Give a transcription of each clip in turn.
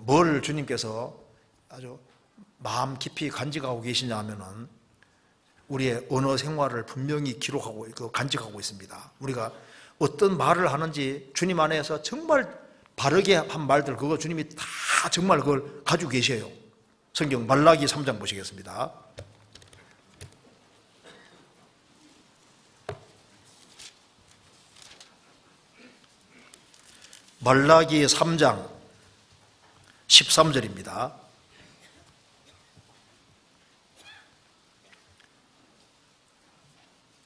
뭘 주님께서 아주 마음 깊이 간직하고 계시냐 하면은 우리의 언어 생활을 분명히 기록하고 그 간직하고 있습니다. 우리가 어떤 말을 하는지 주님 안에서 정말 바르게 한 말들 그거 주님이 다 정말 그걸 가지고 계셔요. 성경 말라기 3장 보시겠습니다. 말라기 3장 13절입니다.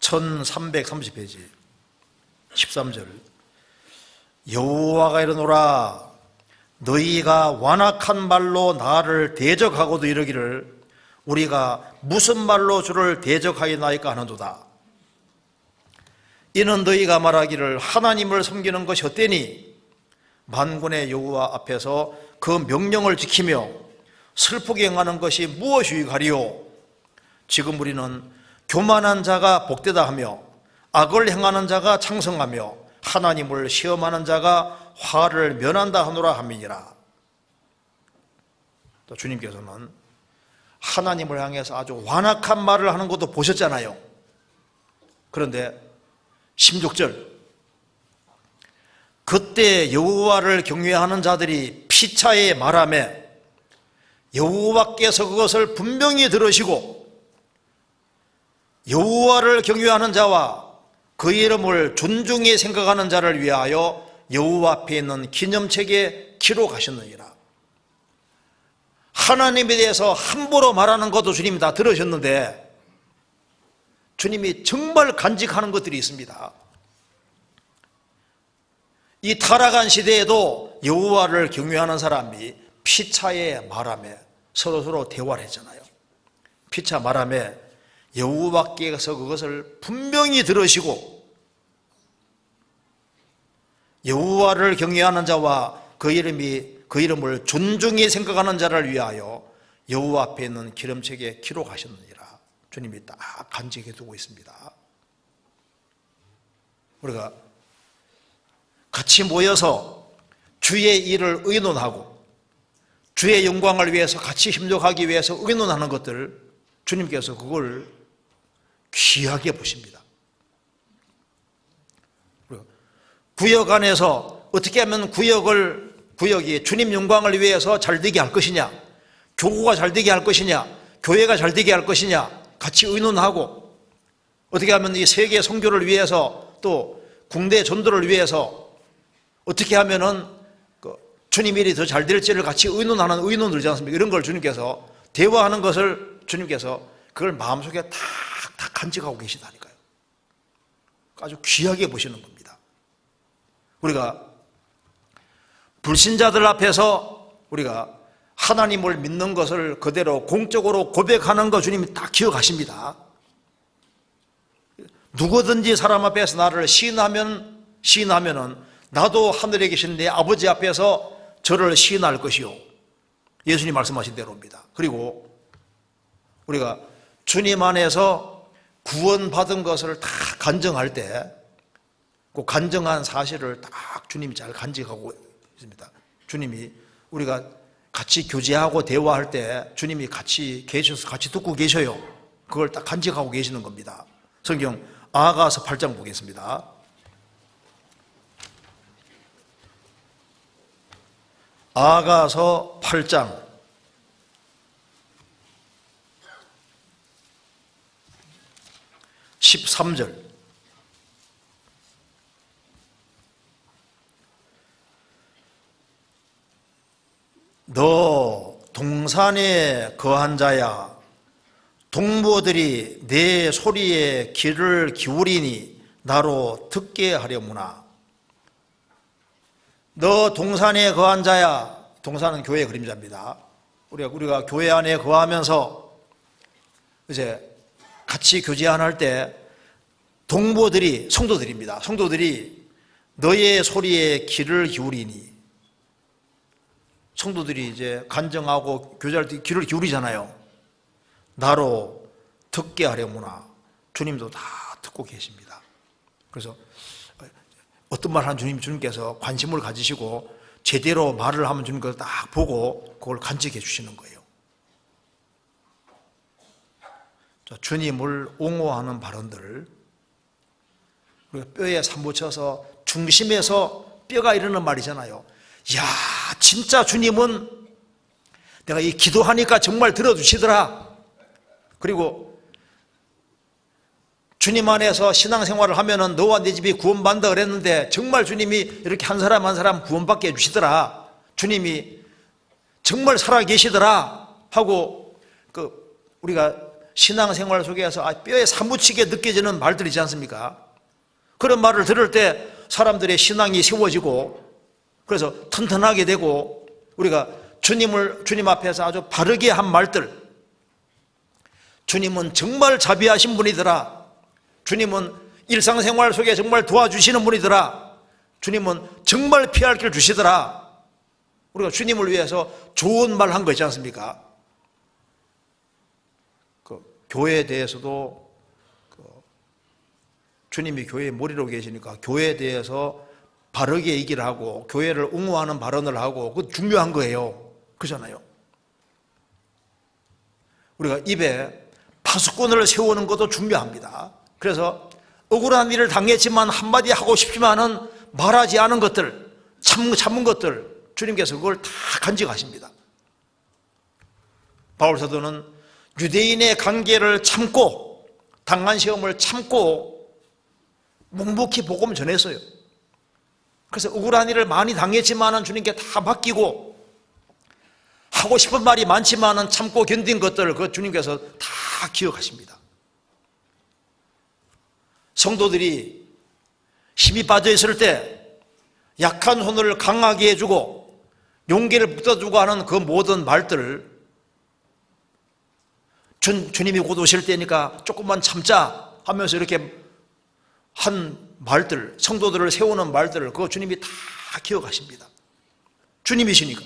(1330 페이지) 13절. 여호와가 이르노라 너희가 완악한 말로 나를 대적하고도 이르기를 우리가 무슨 말로 주를 대적하였나이까 하는도다. 이는 너희가 말하기를 하나님을 섬기는 것이 헛되니 만군의 여호와 앞에서 그 명령을 지키며 슬프게 행하는 것이 무엇이 가리요? 지금 우리는 교만한 자가 복되다 하며 악을 행하는 자가 창성하며 하나님을 시험하는 자가 화를 면한다 하노라 함이니라. 또 주님께서는 하나님을 향해서 아주 완악한 말을 하는 것도 보셨잖아요. 그런데 16절 그때 여호와를 경외하는 자들이 피차에 말하매 여호와께서 그것을 분명히 들으시고 여호와를 경외하는 자와 그 이름을 존중히 생각하는 자를 위하여 여호와 앞에 있는 기념책에 기록하셨느니라. 하나님에 대해서 함부로 말하는 것도 주님이 다 들으셨는데 주님이 정말 간직하는 것들이 있습니다. 이 타락한 시대에도 여호와를 경외하는 사람이 피차에 말함에 서로 서로 대화를 했잖아요. 피차 말함에 여호와께서 그것을 분명히 들으시고 여호와를 경외하는 자와 그 이름이 그 이름을 존중히 생각하는 자를 위하여 여호와 앞에 있는 기름책에 기록하셨느니라. 주님이 딱 간직해 두고 있습니다. 우리가 같이 모여서 주의 일을 의논하고 주의 영광을 위해서 같이 힘족하기 위해서 의논하는 것들 주님께서 그걸 귀하게 보십니다. 구역 안에서 어떻게 하면 구역을 구역이 주님 영광을 위해서 잘 되게 할 것이냐, 교구가 잘 되게 할 것이냐, 교회가 잘 되게 할 것이냐 같이 의논하고 어떻게 하면 이 세계 선교를 위해서 또 국내 전도를 위해서 어떻게 하면은 그 주님 일이 더 잘 될지를 같이 의논하는 의논들이지 않습니까? 이런 걸 주님께서 대화하는 것을 주님께서 그걸 마음속에 탁탁 간직하고 계시다니까요. 아주 귀하게 보시는 겁니다. 우리가 불신자들 앞에서 우리가 하나님을 믿는 것을 그대로 공적으로 고백하는 거 주님이 딱 기억하십니다. 누구든지 사람 앞에서 나를 시인하면 시인하면은 나도 하늘에 계신 내 아버지 앞에서 저를 시인할 것이요. 예수님 말씀하신 대로입니다. 그리고 우리가 주님 안에서 구원받은 것을 다 간증할 때, 그 간증한 사실을 딱 주님이 잘 간직하고 있습니다. 주님이 우리가 같이 교제하고 대화할 때 주님이 같이 계셔서 같이 듣고 계셔요. 그걸 딱 간직하고 계시는 겁니다. 성경 아가서 8장 보겠습니다. 아가서 8장. 13절. 너 동산에 거한 자야. 동무들이 내 소리에 귀를 기울이니 나로 듣게 하려무나 너 동산에 거한 자야 동산은 교회 그림자입니다 우리가 우리가 교회 안에 거하면서 이제 같이 교제 안할 때 동무들이 성도들입니다 성도들이 너의 소리에 귀를 기울이니 성도들이 이제 간정하고 교제할 때 귀를 기울이잖아요. 나로 듣게 하려무나 주님도 다 듣고 계십니다. 그래서 어떤 말한 주님 주님께서 관심을 가지시고 제대로 말을 하면 주는 걸딱 보고 그걸 간직해 주시는 거예요. 자, 주님을 옹호하는 발언들 우리가 뼈에 사무쳐서 중심에서 뼈가 이러는 말이잖아요. 야, 진짜 주님은 내가 이 기도하니까 정말 들어주시더라. 그리고 주님 안에서 신앙생활을 하면은 너와 내 집이 구원받는다 그랬는데 정말 주님이 이렇게 한 사람 한 사람 구원받게 해주시더라. 주님이 정말 살아 계시더라. 하고 그 우리가 신앙생활 속에서 아, 뼈에 사무치게 느껴지는 말들이지 않습니까? 그런 말을 들을 때 사람들의 신앙이 세워지고 그래서 튼튼하게 되고 우리가 주님을 주님 앞에서 아주 바르게 한 말들 주님은 정말 자비하신 분이더라. 주님은 일상생활 속에 정말 도와주시는 분이더라. 주님은 정말 피할 길 주시더라. 우리가 주님을 위해서 좋은 말 한 거 있지 않습니까? 그 교회에 대해서도 그 주님이 교회의 머리로 계시니까 교회에 대해서 바르게 얘기를 하고 교회를 옹호하는 발언을 하고 그 중요한 거예요. 그잖아요. 우리가 입에 파수꾼을 세우는 것도 중요합니다. 그래서 억울한 일을 당했지만 한마디 하고 싶지만은 말하지 않은 것들, 참, 참은 것들, 주님께서 그걸 다 간직하십니다. 바울 사도는 유대인의 관계를 참고, 당한 시험을 참고, 묵묵히 복음 전했어요. 그래서 억울한 일을 많이 당했지만은 주님께 다 맡기고, 하고 싶은 말이 많지만은 참고 견딘 것들을 그 주님께서 다 기억하십니다. 성도들이 힘이 빠져 있을 때 약한 손을 강하게 해주고 용기를 붙여주고 하는 그 모든 말들을 주, 주님이 곧 오실 때니까 조금만 참자 하면서 이렇게 한 말들, 성도들을 세우는 말들을 그 주님이 다 기억하십니다. 주님이시니까.